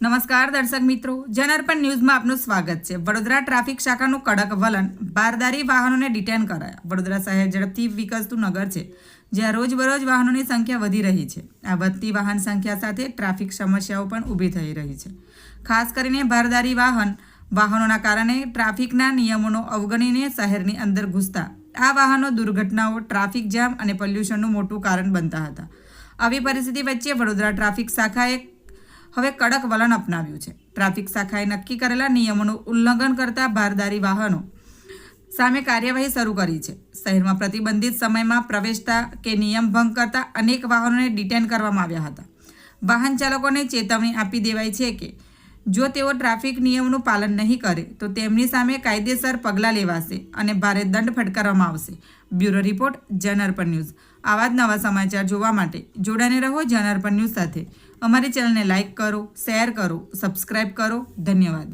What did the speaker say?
નમસ્કાર દર્શક મિત્રો. જનાર્પણ ન્યૂઝમાં આપનું સ્વાગત છે. વડોદરા ટ્રાફિક શાખાનું કડક વલણ, બારદારી વાહનોને ડિટેન કરાયા. વડોદરા શહેર ઝડપથી વિકસતું નગર છે, જ્યાં રોજબરોજ વાહનોની સંખ્યા વધી રહી છે. આ વધતી વાહન સંખ્યા સાથે ટ્રાફિક સમસ્યાઓ પણ ઊભી થઈ રહી છે. ખાસ કરીને બારદારી વાહન, વાહનોના કારણે ટ્રાફિકના નિયમોનો અવગણીને શહેરની અંદર ઘૂસતા. આ વાહનો દુર્ઘટનાઓ, ટ્રાફિક જામ અને પોલ્યુશનનું મોટું કારણ બનતા હતા. આવી પરિસ્થિતિ વચ્ચે વડોદરા ટ્રાફિક શાખાએ હવે કડક વલણ અપનાવ્યું છે. ટ્રાફિક શાખાએ નક્કી કરેલા નિયમોનું ઉલ્લંઘન કરતા ભારદારી વાહનો સામે કાર્યવાહી શરૂ કરી છે. શહેરમાં પ્રતિબંધિત સમયમાં પ્રવેશતા કે નિયમ ભંગ કરતા અનેક વાહનોને ડિટેન કરવામાં આવ્યા હતા. વાહન ચાલકોને ચેતવણી આપી દેવાઈ છે કે જો તેઓ ટ્રાફિક નિયમોનું પાલન નહીં કરે, તો તેમની સામે કાયદેસર પગલાં લેવાશે અને ભારે દંડ ફટકારવામાં આવશે. Bureau report Janarpan news. આવા જ નવા સમાચાર જોવા માટે જોડાને રહો જનઅર્પણ ન્યૂઝ સાથે. અમારી ચેનલને લાઇક કરો, શેર કરો, સબસ્ક્રાઇબ કરો. ધન્યવાદ.